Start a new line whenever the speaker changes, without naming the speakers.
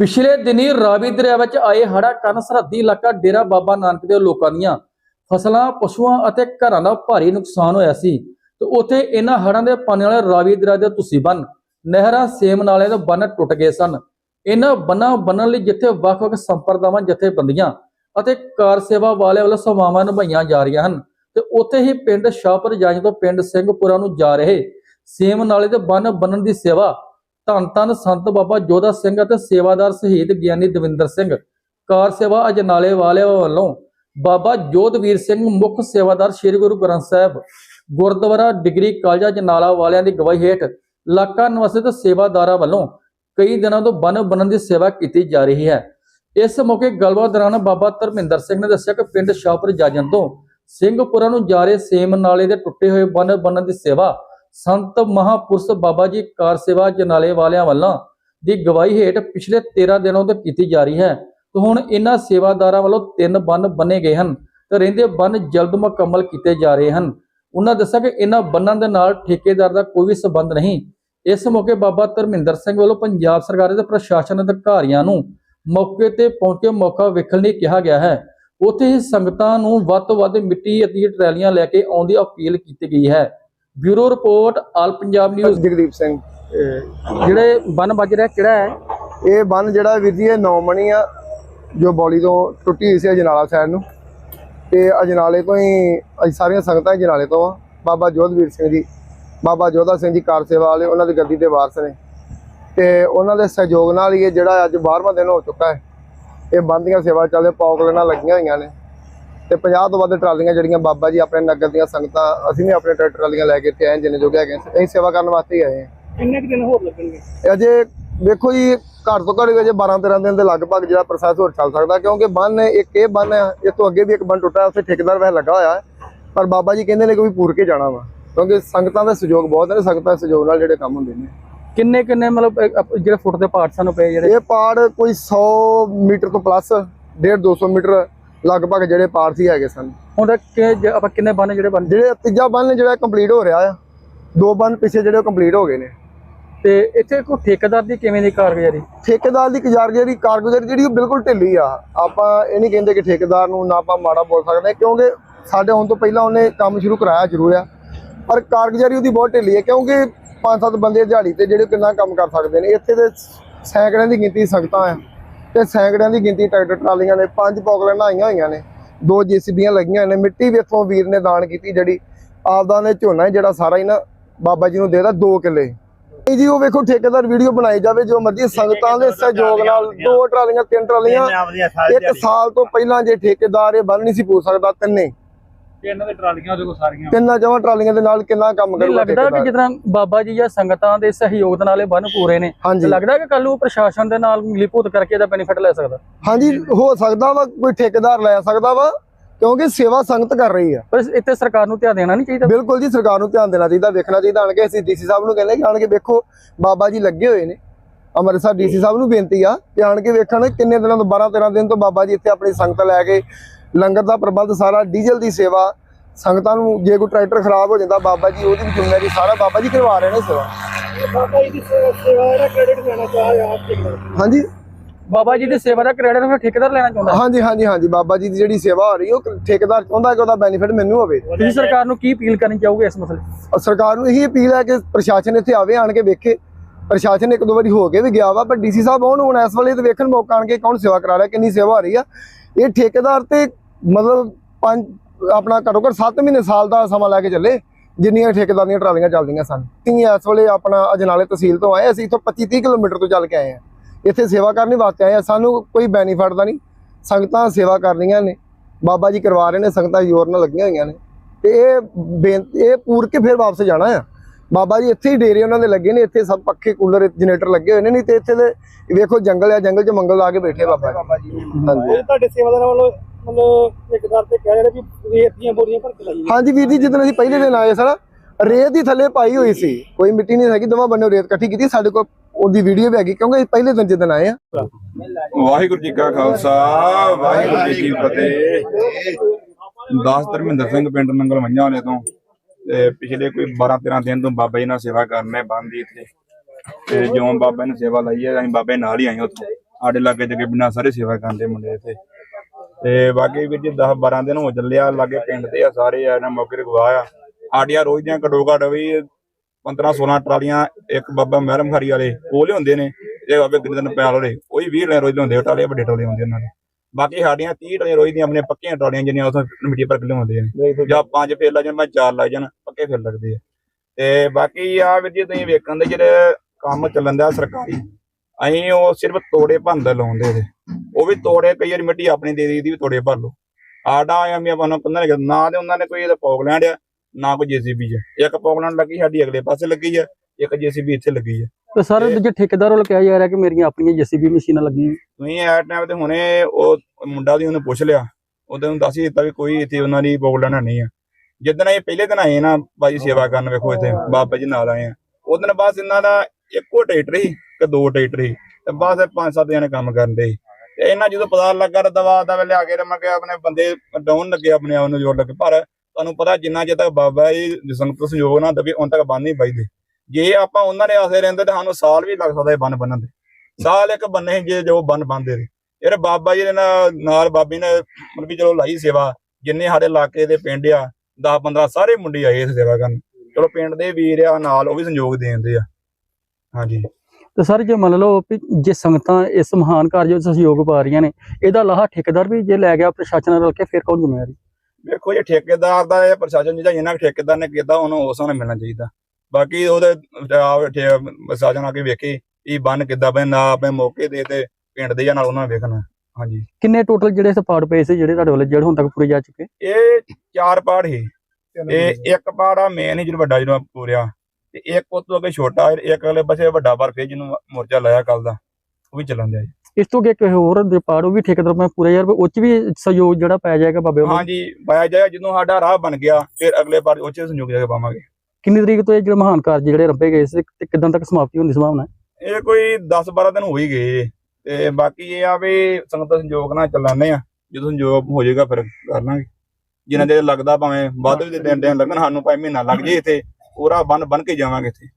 ਪਿਛਲੇ ਦਿਨੀ ਰਾਵੀ ਦਰਿਆ ਵਿੱਚ ਆਏ ਹੜ੍ਹਾਂ ਕਾਰਨ ਸਰਹੱਦੀ ਇਲਾਕਾ ਡੇਰਾ ਬਾਬਾ ਨਾਨਕ ਦੇ ਲੋਕਾਂ ਦੀਆਂ ਫਸਲਾਂ, ਪਸ਼ੂਆਂ ਅਤੇ ਘਰਾਂ ਦਾ ਭਾਰੀ ਨੁਕਸਾਨ ਹੋਇਆ ਸੀ। ਤੇ ਉੱਥੇ ਇਹਨਾਂ ਹੜ੍ਹਾਂ ਦੇ ਪਾਣੀ ਵਾਲੇ ਰਾਵੀ ਦਰਿਆ ਦੇ ਤੁਸੀਂ ਬੰਨ ਨਹਿਰਾਂ, ਸੇਮ ਨਾਲੇ ਦੇ ਬੰਨ ਟੁੱਟ ਗਏ ਸਨ। ਇਹਨਾਂ ਬੰਨਾਂ ਬੰਨਣ ਲਈ ਜਿੱਥੇ ਵੱਖ-ਵੱਖ ਸੰਪਰਦਾਵਾਂ, ਜਥੇਬੰਦੀਆਂ ਅਤੇ ਕਾਰ ਸੇਵਾ ਵਾਲੇ ਵੱਲੋਂ ਸੇਵਾਵਾਂ ਨਿਭਾਈਆਂ ਜਾ ਰਹੀਆਂ ਹਨ। ਤੇ ਉੱਥੇ ਹੀ ਪਿੰਡ ਸ਼ਾਹਪੁਰ ਜਾਂਚ ਤੋਂ ਪਿੰਡ ਸਿੰਘਪੁਰਾ ਨੂੰ ਜਾ ਰਹੇ ਸੇਮ ਨਾਲੇ ਦੇ ਬੰਨ ਬੰਨਣ ਦੀ ਸੇਵਾ ਧੰਨ ਧੰਨ ਸੰਤ ਬਾਬਾ ਜੋਧਾ ਸਿੰਘ ਅਤੇ ਸੇਵਾਦਾਰ ਸ਼ਹੀਦ ਗਿਆਨੀ ਦਵਿੰਦਰ ਸਿੰਘ। ਕਾਰ ਸੇਵਾ ਅਜਨਾਲੇ ਵਾਲਿਆਂ ਵੱਲੋਂ ਬਾਬਾ ਜੋਧਵੀਰ ਸਿੰਘ, ਮੁੱਖ ਸੇਵਾਦਾਰ ਸ੍ਰੀ ਗੁਰੂ ਗ੍ਰੰਥ ਸਾਹਿਬ ਗੁਰਦੁਆਰਾ ਡਿਗਰੀ ਕਾਲਜ ਅਜਨਾਲਾ ਵਾਲਿਆਂ ਦੀ ਗਵਾਹੀ ਹੇਠ ਇਲਾਕਾ ਨਿਵਾਸੀ ਤੇ ਸੇਵਾਦਾਰਾਂ ਵੱਲੋਂ ਕਈ ਦਿਨਾਂ ਤੋਂ ਬੰਨ ਬੰਨਣ ਦੀ ਸੇਵਾ ਕੀਤੀ ਜਾ ਰਹੀ ਹੈ। ਇਸ ਮੌਕੇ ਗੱਲਬਾਤ ਦੌਰਾਨ ਬਾਬਾ ਧਰਮਿੰਦਰ ਸਿੰਘ ਨੇ ਦੱਸਿਆ ਕਿ ਪਿੰਡ ਸ਼ਾਹਪੁਰ ਜਾਜਨ ਤੋਂ ਸਿੰਘਪੁਰਾ ਨੂੰ ਜਾ ਰਹੇ ਸੇਮ ਨਾਲੇ ਦੇ ਟੁੱਟੇ ਹੋਏ ਬੰਨ ਬੰਨਣ ਦੀ ਸੇਵਾ ਸੰਤ ਮਹਾਪੁਰਸ਼ ਬਾਬਾ ਜੀ ਕਾਰ ਸੇਵਾ ਜਨਾਲੇ ਵਾਲਿਆਂ ਵੱਲੋਂ ਦੀ ਗਵਾਹੀ ਹੇਠ ਪਿਛਲੇ 13 ਦਿਨਾਂ ਤੋਂ ਕੀਤੀ ਜਾ ਰਹੀ ਹੈ। ਤੇ ਹੁਣ ਇਹਨਾਂ ਸੇਵਾਦਾਰਾਂ ਵੱਲੋਂ ਤਿੰਨ ਬੰਨ ਬੰਨੇ ਗਏ ਹਨ ਤੇ ਰਹਿੰਦੇ ਬੰਨ ਜਲਦ ਮੁਕੰਮਲ ਕੀਤੇ ਜਾ ਰਹੇ ਹਨ। ਉਹਨਾਂ ਦੱਸਿਆ ਕਿ ਇਹਨਾਂ ਬੰਨਾਂ ਦੇ ਨਾਲ ਠੇਕੇਦਾਰ ਦਾ ਕੋਈ ਵੀ ਸਬੰਧ ਨਹੀਂ। ਇਸ ਮੌਕੇ ਬਾਬਾ ਧਰਮਿੰਦਰ ਸਿੰਘ ਵੱਲੋਂ ਪੰਜਾਬ ਸਰਕਾਰ ਦੇ ਪ੍ਰਸ਼ਾਸਨ ਅਧਿਕਾਰੀਆਂ ਨੂੰ ਮੌਕੇ ਤੇ ਪਹੁੰਚੇ ਮੌਕਾ ਵੇਖਣ ਲਈ ਕਿਹਾ ਗਿਆ ਹੈ। ਉੱਥੇ ਹੀ ਸੰਗਤਾਂ ਨੂੰ ਵੱਧ ਤੋਂ ਵੱਧ ਮਿੱਟੀ ਅਤੇ ਟਰੈਲੀਆਂ ਲੈ ਕੇ ਆਉਣ ਦੀ ਅਪੀਲ ਕੀਤੀ ਗਈ ਹੈ। Bureau report all Punjab news.
Jagdeep Singh.
ਜਿਹੜੇ ਬੰਨ ਵੱਜ ਰਿਹਾ ਕਿਹੜਾ ਹੈ?
ਇਹ ਬੰਨ ਜਿਹੜਾ ਵੀਰ ਜੀ ਇਹ ਨੌਮਣੀ ਆ ਜੋ ਬੌਲੀ ਤੋਂ ਟੁੱਟੀ ਹੋਈ ਸੀ ਅਜਨਾਲਾ ਸਾਈਡ ਨੂੰ। ਤੇ ਅਜਨਾਲੇ ਤੋਂ ਹੀ ਅਸੀਂ ਸਾਰੀਆਂ ਸੰਗਤਾਂ ਅਜਨਾਲੇ ਤੋਂ ਆ। ਬਾਬਾ ਜੋਧਵੀਰ ਸਿੰਘ ਜੀ ਬਾਬਾ ਜੋਧਾ ਸਿੰਘ ਜੀ ਕਾਰ ਸੇਵਾ ਵਾਲੇ ਉਹਨਾਂ ਦੀ ਗੱਦੀ ਦੇ ਵਾਰਸ ਨੇ। ਤੇ ਉਹਨਾਂ ਦੇ ਸਹਿਯੋਗ ਨਾਲ ਹੀ ਇਹ ਜਿਹੜਾ ਅੱਜ 12ਵਾਂ ਦਿਨ ਹੋ ਚੁੱਕਾ ਹੈ। ਇਹ ਬੰਦ ਦੀਆਂ ਸੇਵਾ ਚੱਲਦੇ ਪੌਕਲਨਾਂ ਲੱਗੀਆਂ ਹੋਈਆਂ ਨੇ। ਤੇ 50 ਤੋਂ ਵੱਧ ਟਰਾਲੀਆਂ ਜਿਹੜੀਆਂ ਬਾਬਾ ਜੀ ਆਪਣੇ ਨਗਰ ਦੀਆਂ ਸੰਗਤਾਂ ਅਸੀਂ ਵੀ ਆਪਣੇ ਟਰੈਕਟਰ ਟਰਾਲੀਆਂ ਲੈ ਕੇ ਇੱਥੇ ਆਏ ਜਿੰਨੇ ਜੋਗੇ ਹੈਗੇ। ਅਸੀਂ ਸੇਵਾ ਕਰਨ ਵਾਸਤੇ ਹੀ ਆਏ ਹਾਂ।
ਕਿੰਨੇ ਦਿਨ ਹੋਰ ਲੱਗਣਗੇ?
ਅਜੇ ਵੇਖੋ ਜੀ ਘੱਟ ਤੋਂ ਘੱਟ ਅਜੇ 12 13 ਦਿਨ ਦੇ ਲਗਭਗ ਜਿਹੜਾ ਪ੍ਰੋਸੈਸ ਹੋਰ ਚੱਲ ਸਕਦਾ ਕਿਉਂਕਿ ਬੰਨ ਇੱਕ ਇਹ ਬੰਨ ਹੈ ਇਸ ਤੋਂ ਅੱਗੇ ਵੀ ਇੱਕ ਬੰਨ ਟੁੱਟਾ ਉੱਥੇ ਠੇਕੇਦਾਰ ਵੈਸੇ ਲੱਗਾ ਹੋਇਆ ਪਰ ਬਾਬਾ ਜੀ ਕਹਿੰਦੇ ਨੇ ਕਿ ਵੀ ਪੂਰ ਕੇ ਜਾਣਾ ਵਾ ਕਿਉਂਕਿ ਸੰਗਤਾਂ ਦਾ ਸਹਿਯੋਗ ਬਹੁਤ ਹੈ ਸੰਗਤਾਂ ਦੇ ਸਹਿਯੋਗ ਨਾਲ ਜਿਹੜੇ ਕੰਮ ਹੁੰਦੇ ਨੇ।
ਕਿੰਨੇ ਕਿੰਨੇ ਮਤਲਬ ਜਿਹੜੇ ਫੁੱਟ ਦੇ ਪਾਰਟ ਸਾਨੂੰ ਪਏ ਜਿਹੜੇ?
ਇਹ ਪਾੜ ਕੋਈ 100 ਮੀਟਰ ਤੋਂ ਪਲੱਸ 1.5 200 ਮੀਟਰ ਲਗਭਗ ਜਿਹੜੇ ਪਾੜ ਸੀ ਹੈਗੇ ਸਨ।
ਹੁਣ ਤੱਕ ਕਿ ਜ- ਆਪਾਂ ਕਿੰਨੇ ਬੰਨ ਜਿਹੜੇ ਬੰਨ
ਜਿਹੜੇ ਤੀਜਾ ਬੰਨ ਜਿਹੜਾ ਕੰਪਲੀਟ ਹੋ ਰਿਹਾ ਆ ਦੋ ਬੰਨ ਪਿੱਛੇ ਜਿਹੜੇ ਕੰਪਲੀਟ ਹੋ ਗਏ ਨੇ।
ਤੇ ਇੱਥੇ ਕੋਈ ਠੇਕੇਦਾਰ ਦੀ ਕਿਵੇਂ ਦੀ ਕਾਰਗੁਜ਼ਾਰੀ?
ਠੇਕੇਦਾਰ ਦੀ ਕਾਰਗੁਜ਼ਾਰੀ ਕਾਰਗੁਜ਼ਾਰੀ ਜਿਹੜੀ ਉਹ ਬਿਲਕੁਲ ਢਿੱਲੀ ਆ। ਆਪਾਂ ਇਹ ਨਹੀਂ ਕਹਿੰਦੇ ਕਿ ਠੇਕੇਦਾਰ ਨੂੰ ਨਾ ਆਪਾਂ ਮਾੜਾ ਬੋਲ ਸਕਦੇ ਕਿਉਂਕਿ ਸਾਡੇ ਹੁਣ ਤੋਂ ਪਹਿਲਾਂ ਉਹਨੇ ਕੰਮ ਸ਼ੁਰੂ ਕਰਾਇਆ ਜ਼ਰੂਰ ਆ। ਪਰ ਕਾਰਗੁਜ਼ਾਰੀ ਉਹਦੀ ਬਹੁਤ ਢਿੱਲੀ ਹੈ ਕਿਉਂਕਿ ਪੰਜ ਸੱਤ ਬੰਦੇ ਦਿਹਾੜੀ ਤੇ ਜਿਹੜੇ ਕਿੰਨਾ ਕੰਮ ਕਰ ਸਕਦੇ ਨੇ। ਇੱਥੇ ਤੇ ਸੈਂਕੜਿਆਂ ਦੀ ਗਿਣਤੀ ਸੰਗਤਾਂ ਆ। ਤੇ ਸੈਂਕੜਿਆਂ ਦੀ ਗਿਣਤੀ ਟਰੈਕਟਰ ਟਰਾਲੀਆਂ ਨੇ ਪੰਜ ਪੌਕਲੈਂਡਾਂ ਆਈਆਂ ਹੋਈਆਂ ਨੇ ਦੋ ਜੀਸੀਬੀਆਂ ਲੱਗੀਆਂ ਨੇ ਮਿੱਟੀ ਵੀ ਇੱਥੋਂ ਵੀਰ ਨੇ ਦਾਨ ਕੀਤੀ ਜਿਹੜੀ ਆਪਦਾ ਨੇ ਝੋਨਾ ਜਿਹੜਾ ਸਾਰਾ ਹੀ ਨਾ ਬਾਬਾ ਜੀ ਨੂੰ ਦੇਦਾ 2 ਕਿੱਲੇ। ਜੀ ਉਹ ਵੇਖੋ ਠੇਕੇਦਾਰ ਵੀਡੀਓ ਬਣਾਈ ਜਾਵੇ ਜੋ ਮਰਜ਼ੀ ਸੰਗਤਾਂ ਦੇ ਸਹਿਯੋਗ ਨਾਲ ਦੋ ਟਰਾਲੀਆਂ ਤਿੰਨ ਟਰਾਲੀਆਂ ਇੱਕ ਸਾਲ ਤੋਂ ਪਹਿਲਾਂ ਜੇ ਠੇਕੇਦਾਰ ਇਹ ਬੰਨ ਨਹੀਂ ਸੀ ਪੂ ਸਕਦਾ ਤਿੰਨੇ।
ਇਹਨਾਂ ਦੇ ਟਰਾਲੀਆਂ ਉਹਦੇ ਕੋਲ ਸਾਰੀਆਂ।
ਤਿੰਨਾਂ ਜਮਾਂ ਟਰਾਲੀਆਂ ਦੇ ਨਾਲ ਕਿੰਨਾ ਕੰਮ ਕਰੂਗਾ
ਲੱਗਦਾ ਕਿ ਜਿੱਦਾਂ ਬਾਬਾ ਜੀ ਜਾਂ ਸੰਗਤਾਂ ਦੇ ਸਹਿਯੋਗ ਦੇ ਨਾਲ ਇਹ ਬੰਨ ਪੂਰੇ ਨੇ। ਤੇ ਲੱਗਦਾ ਕਿ ਕੱਲ ਨੂੰ ਪ੍ਰਸ਼ਾਸਨ ਦੇ ਨਾਲ ਮਿਲੀਭੁਤ ਕਰਕੇ ਇਹਦਾ ਬੈਨੀਫਿਟ ਲੈ ਸਕਦਾ?
ਹਾਂਜੀ ਹੋ ਸਕਦਾ ਵਾ ਕੋਈ ਠੇਕੇਦਾਰ ਲੈ ਸਕਦਾ ਵਾ ਕਿਉਂਕਿ ਸੇਵਾ ਸੰਗਤ ਕਰ ਰਹੀ ਆ।
ਪਰ ਇੱਥੇ ਸਰਕਾਰ ਨੂੰ ਧਿਆਨ ਦੇਣਾ ਨਹੀਂ ਚਾਹੀਦਾ?
ਬਿਲਕੁਲ ਜੀ ਸਰਕਾਰ ਨੂੰ ਧਿਆਨ ਦੇਣਾ ਚਾਹੀਦਾ ਵੇਖਣਾ ਚਾਹੀਦਾ। ਆਣ ਕੇ ਅਸੀਂ ਡੀਸੀ ਸਾਹਿਬ ਨੂੰ ਕਹਿੰਦੇ ਕਿ ਆਣ ਕੇ ਵੇਖੋ ਬਾਬਾ ਜੀ ਲੱਗੇ ਹੋਏ ਨੇ। ਅੰਮ੍ਰਿਤਸਰ ਡੀਸੀ ਸਾਹਿਬ ਨੂੰ ਬੇਨਤੀ ਆ ਕਿ ਆਣ ਕੇ ਵੇਖਣ ਕਿੰਨੇ ਦਿਨਾਂ ਤੋਂ 12 13 ਦਿਨ ਤੋਂ ਬਾਬਾ ਜੀ ਇੱਥੇ ਆਪਣੀ ਸੰਗਤ ਲੈ ਕੇ ਲੰਗਰ ਦਾ ਪ੍ਰਬੰਧ ਸਾਰਾ ਡੀਜ਼ਲ ਦੀ ਸੇਵਾ ਸੰਗਤਾਂ ਨੂੰ ਜੇ ਕੋਈ ਟਰੈਕਟਰ ਖਰਾਬ ਹੋ ਜਾਂਦਾ ਬਾਬਾ ਜੀ ਉਹਦੀ ਵੀ ਜ਼ਿੰਮੇਵਾਰੀ ਸਾਰਾ ਬਾਬਾ ਜੀ ਕਰਵਾ ਰਹੇ ਨੇ ਸੇਵਾ।
ਬਾਬਾ ਜੀ ਦੀ ਸੇਵਾ ਦਾ ਕ੍ਰੈਡਿਟ ਲੈਣਾ ਚਾਹ ਰਿਹਾ
ਹਾਂਜੀ?
ਬਾਬਾ ਜੀ ਦੀ ਸੇਵਾ ਦਾ ਕ੍ਰੈਡਿਟ ਫਿਰ ਠੇਕੇਦਾਰ ਲੈਣਾ ਚਾਹੁੰਦਾ?
ਹਾਂਜੀ ਹਾਂਜੀ ਹਾਂਜੀ ਬਾਬਾ ਜੀ ਦੀ ਜਿਹੜੀ ਸੇਵਾ ਹੋ ਰਹੀ ਉਹ ਠੇਕੇਦਾਰ ਚਾਹੁੰਦਾ ਕਿ ਉਹਦਾ ਬੈਨੀਫਿਟ ਮੈਨੂੰ ਹੋਵੇ।
ਤੁਸੀਂ ਸਰਕਾਰ ਨੂੰ ਕੀ ਅਪੀਲ ਕਰਨੀ ਚਾਹੋਗੇ ਇਸ ਮਸਲੇ
ਸਰਕਾਰ ਨੂੰ ਇਹੀ ਅਪੀਲ ਹੈ ਕਿ ਪ੍ਰਸ਼ਾਸਨ ਇੱਥੇ ਆਵੇ ਆਣ ਕੇ ਵੇਖੇ। ਪ੍ਰਸ਼ਾਸਨ ਇੱਕ ਦੋ ਵਾਰੀ ਹੋ ਕੇ ਵੀ ਗਿਆ ਵਾ ਪਰ ਡੀਸੀ ਸਾਹਿਬ ਆਉਣ ਹੁਣ ਇਸ ਵੇਲੇ ਤੇ ਵੇਖਣ ਮੌਕਾ ਆਣ ਕੇ ਕੌਣ ਸੇਵਾ ਕਰਾ ਰਿਹਾ ਕਿੰਨੀ ਸੇਵਾ ਹੋ ਰਹੀ ਆ। ਇਹ ਠੇਕੇਦਾਰ ਤੇ ਮਤਲਬ ਪੰਜ, ਆਪਣਾ ਘੱਟੋ ਘੱਟ 7 ਮਹੀਨੇ ਸਾਲ ਦਾ ਸਮਾਂ ਲੈ ਕੇ ਚੱਲੇ, ਜਿੰਨੀਆਂ ਠੇਕੇਦਾਰ ਦੀਆਂ ਟਰਾਲੀਆਂ ਚੱਲਦੀਆਂ ਸਨ। ਅਸੀਂ ਇਸ ਵੇਲੇ ਆਪਣਾ ਅਜਨਾਲੇ ਤਹਿਸੀਲ ਤੋਂ ਆਏ ਅਸੀਂ ਇੱਥੋਂ 25 30 ਕਿਲੋਮੀਟਰ ਤੋਂ ਚੱਲ ਕੇ ਆਏ ਆ। ਇੱਥੇ ਸੇਵਾ ਕਰਨ ਵਾਸਤੇ ਆਏ ਆ, ਸਾਨੂੰ ਕੋਈ ਬੈਨੀਫਿਟ ਦਾ ਨਹੀਂ। ਸੰਗਤਾਂ ਸੇਵਾ ਕਰ ਰਹੀਆਂ ਨੇ, ਬਾਬਾ ਜੀ ਕਰਵਾ ਰਹੇ ਨੇ, ਸੰਗਤਾਂ ਜ਼ੋਰ ਨਾਲ ਲੱਗੀਆਂ ਹੋਈਆਂ ਨੇ। ਤੇ ਇਹ ਬੇਨਤੀ ਇਹ ਪੂਰ ਕੇ ਫਿਰ ਵਾਪਸ ਜਾਣਾ ਆ। ਬਾਬਾ ਜੀ ਇੱਥੇ ਹੀ ਡੇਰੇ ਉਹਨਾਂ ਦੇ ਲੱਗੇ ਨੇ ਇੱਥੇ ਸਭ ਪੱਖੇ ਕੂਲਰ ਜਨਰੇਟਰ ਲੱਗੇ ਹੋਏ ਨੇ ਨਹੀਂ ਤੇ ਇੱਥੇ ਦੇ ਵੇਖੋ ਜੰਗਲ ਆ ਜੰਗਲ 'ਚ ਮੰਗਲ ਲਾ ਕੇ ਬੈਠੇ ਬਾਬਾ ਜੀ। ਹਾਂਜੀ।
ਤੁਹਾਡੇ ਸੇਵਾਦਾਰਾਂ ਵੱਲੋਂ ਮਤਲਬ ਠੇਕੇਦਾਰ ਤੇ ਕਹਿ ਰਿਹਾ ਵੀ ਰੇਤ ਦੀਆਂ ਬੋਰੀਆਂ ਭਰ ਕੇ ਲਾਈ
ਹਾਂਜੀ ਵੀਰ ਜੀ ਜਦੋਂ ਅਸੀਂ ਪਹਿਲੇ ਦਿਨ ਆਏ ਸਰ ਰੇਤ ਹੀ ਥੱਲੇ ਪਾਈ ਹੋਈ ਸੀ। ਕੋਈ ਮਿੱਟੀ ਨਹੀਂ ਹੈਗੀ ਦੋਵਾਂ ਬੰਨੇ ਰੇਤ ਇਕੱਠੀ ਕੀਤੀ ਸਾਡੇ ਕੋਲ ਉਹਦੀ ਵੀਡੀਓ ਵੀ ਹੈਗੀ ਕਿਉਂਕਿ ਅਸੀਂ ਪਹਿਲੇ ਦਿਨ ਜਦੋਂ ਆਏ ਆ
ਵਾਹਿਗੁਰੂ ਜੀ ਕਾ ਖਾਲਸਾ ਵਾਹਿਗੁਰੂ ਜੀ ਕੀ ਫਤਿਹ। ਦਾਸ ਧਰਮਿੰਦਰ ਸਿੰਘ ਪਿੰਡ ਨੰਗਲ ਮੰਝਾਂ ਵਾਲੇ ਤੋਂ। ਤੇ ਪਿਛਲੇ ਕੋਈ 12 13 ਦਿਨ ਤੋਂ ਬਾਬਾ ਜੀ ਨਾਲ ਸੇਵਾ ਕਰਨੇ ਬੰਦੀ ਇੱਥੇ। ਤੇ ਜਿਉਂ ਬਾਬਾ ਨੇ ਸੇਵਾ ਲਈ ਹੈ ਅਸੀਂ ਬਾਬੇ ਨਾਲ ਹੀ ਆਏ ਉੱਥੋਂ। ਸਾਡੇ ਲਾਗੇ ਜਗੇ ਬਿਨਾਂ ਸਾਰੇ ਸੇਵਾ ਕਰਦੇ ਮੁੰਡੇ ਇੱਥੇ। ਤੇ ਬਾਕੀ ਵੀਰ ਜੀ 10 12 ਦਿਨ ਹੋ ਚੱਲਿਆ ਲਾਗੇ ਪਿੰਡ ਦੇ ਆ ਸਾਰੇ ਆ ਨਾ ਮੌਕੇ ਤੇ ਆ। ਸਾਡੀਆਂ ਰੋਜ਼ ਦੀਆਂ ਘੱਟੋ ਘੱਟ ਵੀ 15 16 ਟਰਾਲੀਆਂ ਇੱਕ ਬਾਬਾ ਮਹਿਰਮ ਖਰੀ ਵਾਲੇ ਉਹ ਲਿਆਉਂਦੇ ਨੇ। ਇਹ ਬਾਬੇ ਕਿੰਨੇ ਦਿਨ ਵਾਲੇ ਉਹ ਵੀ 20 ਰੋਜ਼ ਲਿਆਉਂਦੇ ਆ, ਟਰਾਲੇ ਵੱਡੇ ਟਰਾਲੇ ਆਉਂਦੇ ਉਹਨਾਂ ਦੇ। ਬਾਕੀ ਸਾਡੀਆਂ 30 ਟਰਾਲੀਆਂ ਰੋਜ਼ ਦੀਆਂ ਆਪਣੀਆਂ ਪੱਕੀਆਂ ਟਰਾਲੀਆਂ ਜਿੰਨੀਆਂ ਉਥੋਂ ਮਿੱਟੀ ਭਰ ਕੇ ਲਿਆਉਂਦੇ ਨੇ। ਜਾਂ ਪੰਜ ਫੇਰ ਲੱਗ ਜਾਣ ਮੈਂ ਚਾਰ ਲੱਗ ਜਾਣ ਪੱਕੇ ਫੇਰ ਲੱਗਦੇ ਆ। ਤੇ ਬਾਕੀ ਆ ਵੀਰ ਜੀ ਤੁਸੀਂ ਵੇਖਣ ਦੇ ਜਿਹੜੇ ਕੰਮ ਚੱਲਣ ਦਾ ਸਰਕਾਰੀ ਅਸੀਂ ਉਹ ਸਿਰਫ ਤੋੜੇ ਭੰਨ ਲਾਉਂਦੇ ਉਹਦੇ ਉਹ ਵੀ ਤੋੜੇ ਕਈ ਵਾਰੀ ਮਿੱਟੀ ਆਪਣੀ ਦੇ ਦੇਈਦੀ ਵੀ ਤੋੜੇ ਭਰ ਲਓ। ਆਡਾ ਆਇਆ ਮੈਂ ਆਪਾਂ ਨੂੰ ਪੰਨਾ ਨੇ ਨਾ ਤੇ ਉਹਨਾਂ ਨੇ ਕੋਈ ਇਹਦਾ ਪੌਗਲੈਂਡ ਆ ਨਾ ਕੋਈ ਜੀਸੀਬੀ ਹੈ ਇੱਕ ਪੌਗਲੈਂਡ ਲੱਗੀ ਸਾਡੀ ਅਗਲੇ ਪਾਸੇ ਲੱਗੀ ਹੈ ਇੱਕ ਜੀਸੀਬੀ ਇੱਥੇ ਲੱਗੀ ਹੈ
ਤੇ ਸਰ ਜੇ ਠੇਕੇਦਾਰ ਵੱਲੋਂ ਕਿਹਾ ਜਾ ਰਿਹਾ ਕਿ ਮੇਰੀਆਂ ਆਪਣੀਆਂ ਜੀਸੀਬੀ ਮਸ਼ੀਨਾਂ ਲੱਗੀਆਂ
ਤੁਸੀਂ ਐਟ ਟਾਈਮ ਤੇ ਹੁਣੇ ਉਹ ਮੁੰਡਾ ਦੀ ਉਹਨੇ ਪੁੱਛ ਲਿਆ। ਉਹਦੇ ਨੂੰ ਦੱਸ ਹੀ ਦਿੱਤਾ ਵੀ ਕੋਈ ਇੱਥੇ ਉਹਨਾਂ ਦੀ ਪੌਗਲੈਂਡ ਨਹੀਂ ਆ। ਜਿੱਦਣ ਇਹ ਪਹਿਲੇ ਦਿਨ ਆਏ ਨਾ ਬਾਜੀ ਸੇਵਾ ਕਰਨ ਵੇਖੋ ਇੱਥੇ ਬਾਬਾ ਜੀ ਨਾਲ ਆਏ ਆ। ਉਹ ਦਿਨ ਬਾਅਦ ਇਹਨਾਂ ਦਾ ਇੱਕੋ ਟਰੈਕਟਰ ਸੀ ਕਿ ਦੋ ਟਰੈਕਟਰ ਸੀ। ਤੇ ਬਸ ਪੰਜ ਸੱਤ ਜਣੇ ਕੰਮ ਕਰਨ ਦੇ ਤੇ ਇਹਨਾਂ ਜਦੋਂ ਪਤਾ ਲੱਗਾ ਦਵਾ ਦਾ ਲਿਆ ਕੇ ਰਮਾ ਕੇ ਆਪਣੇ ਬੰਦੇ ਡਾਉਣ ਲੱਗੇ ਆਪਣੇ ਆਪ ਨੂੰ ਜੋੜ ਲੱਗੇ। ਪਰ ਤੁਹਾਨੂੰ ਪਤਾ ਜਿੰਨਾ ਚਿਰ ਤੱਕ ਬਾਬਾ ਜੀ ਸੰਗਤ ਸਹਿਯੋਗ ਨਾ ਦੇਵੇ ਉਨ ਤੱਕ ਬੰਨ ਨਹੀਂ ਪਾਈਦੇ ਜੇ ਆਪਾਂ ਉਹਨਾਂ ਦੇ ਆਸੇ ਰਹਿੰਦੇ ਤਾਂ ਸਾਨੂੰ ਸਾਲ ਵੀ ਲੱਗ ਸਕਦਾ ਇਹ ਬੰਨ ਬੰਨਣ ਦੇ। ਸਾਲ ਇੱਕ ਬੰਨੇ ਜੇ ਜੋ ਬੰਨ ਬੰਨਦੇ ਨੇ। ਯਾਰ ਬਾਬਾ ਜੀ ਦੇ ਨਾਲ ਬਾਬੀ ਨੇ ਮਤਲਬ ਵੀ ਚਲੋ ਲਾਈ ਸੇਵਾ ਜਿੰਨੇ ਸਾਡੇ ਇਲਾਕੇ ਦੇ ਪਿੰਡ ਆ 10 15 ਸਾਰੇ ਮੁੰਡੇ ਆਏ ਇਸ ਸੇਵਾ ਕਰਨ। ਚਲੋ ਪਿੰਡ ਦੇ ਵੀਰ ਆ ਨਾਲ ਉਹ ਵੀ ਸੰਯੋਗ ਦੇਂਦੇ ਆ। ਹਾਂਜੀ।
ਤੇ ਸਰ ਜੇ ਮੰਨ ਲਓ ਜੇ ਸੰਗਤਾਂ ਇਸ ਮਹਾਨ ਕਾਰਜ ਵਿੱਚ ਸਹਿਯੋਗ ਪਾ ਰਹੀਆਂ ਨੇ ਇਹਦਾ ਲਾਹਾ ਠੇਕੇਦਾਰ ਵੀ ਜੇ ਲੈ ਗਿਆ ਪ੍ਰਸ਼ਾਸਨ ਨਾਲ ਰਲ ਕੇ ਫਿਰ ਕੌਣ ਜ਼ਿੰਮੇਵਾਰੀ?
ਵੇਖੋ ਜੇ ਠੇਕੇਦਾਰ ਦਾ ਇਹ ਪ੍ਰਸ਼ਾਸਨ ਜਿਹੜਾ ਇਹਨਾਂ ਠੇਕੇਦਾਰ ਨੇ ਕੀਤਾ ਉਹਨੂੰ ਉਸ ਨਾਲ ਮਿਲਣਾ ਚਾਹੀਦਾ। ਬਾਕੀ ਉਹਦੇ ਪ੍ਰਸ਼ਾਸਨ ਆ ਕੇ ਵੇਖੇ ਇਹ ਬੰਨ ਕਿੱਦਾਂ ਨਾ ਆਪਣੇ ਮੌਕੇ ਦੇ ਤੇ ਪਿੰਡ ਦੇ ਜਾਂ ਨਾਲ ਉਹਨਾਂ ਨੇ ਵੇਖਣਾ ਹਾਂਜੀ।
ਕਿੰਨੇ ਟੋਟਲ ਜਿਹੜੇ ਸਪਾਟ ਪਏ ਸੀ ਜਿਹੜੇ ਤੁਹਾਡੇ ਵੱਲ ਜਿਹੜੇ ਹੁਣ ਤੱਕ ਪੂਰੇ ਜਾ ਚੁੱਕੇ?
ਇਹ ਚਾਰ ਪਾੜ ਹੀ ਇਹ ਇੱਕ ਪਾੜ ਆ ਮੇਨ ਜਿਹੜਾ ਵੱਡਾ ਜਿਹੜਾ ਪੂਰਿਆ। ਤੇ ਇੱਕ ਉਸ ਤੋਂ ਅੱਗੇ ਛੋਟਾ ਇੱਕ ਅਗਲੇ ਪਾਸੇ ਵੱਡਾ ਪਰ ਫੇਰ ਜਿਹਨੂੰ ਮੋਰਚਾ ਲਾਇਆ ਕੱਲ ਦਾ ਉਹ ਵੀ ਚੱਲਣ ਦਿਆ
ਇਸ ਤੋਂ ਅੱਗੇ ਕੋਈ ਹੋਰ ਪਾੜ ਉਹ ਵੀ ਠੇਕੇਦਾਰ ਮੈਂ ਪੂਰੇ ਯਾਰ ਉਹ ਚ ਵੀ ਸਹਿਯੋਗ ਜਿਹੜਾ ਪਾਇਆ ਜਾਏਗਾ ਬਾਬੇ
ਹਾਂਜੀ ਪਾਇਆ ਜਾਏ ਜਦੋਂ ਸਾਡਾ ਰਾਹ ਬਣ ਗਿਆ ਫਿਰ ਅਗਲੇ ਪਾਰ ਉਹ ਚ ਸੰਯੋਗ ਜਾ ਕੇ ਪਾਵਾਂਗੇ।
ਕਿੰਨੀ ਤਰੀਕ ਤੋਂ ਇਹ ਜਿਹੜੇ ਮਹਾਨ ਕਾਰਜ ਜਿਹੜੇ ਰੱਬੇ ਗਏ ਸੀ ਤੇ ਕਿਦਾਂ ਤੱਕ ਸਮਾਪਤੀ ਹੋਣ ਦੀ ਸੰਭਾਵਨਾ ਹੈ
ਇਹ ਕੋਈ 10 12 ਦਿਨ ਹੋ ਹੀ ਗਏ ਤੇ ਬਾਕੀ ਇਹ ਆ ਵੀ ਸੰਗਤ ਸੰਯੋਗ ਨਾਲ ਚੱਲਾਨੇ ਆ। ਜਦੋਂ ਸੰਯੋਗ ਹੋ ਜਾਏਗਾ ਫਿਰ ਕਰ ਲਾਂਗੇ। ਜਿੰਨਾ ਦੇ ਲੱਗਦਾ ਭਾਵੇਂ ਵੱਧ ਵੀ ਦਿਨ ਦਿਨ ਲੱਗਣ ਸਾਨੂੰ ਭਾਵੇਂ ਮਹੀਨਾ ਲੱਗ ਜੇ ਇੱਥੇ, ਪੂਰਾ ਬੰਨ ਬੰਨ ਕੇ ਜਾਵਾਂਗੇ ਇੱਥੇ।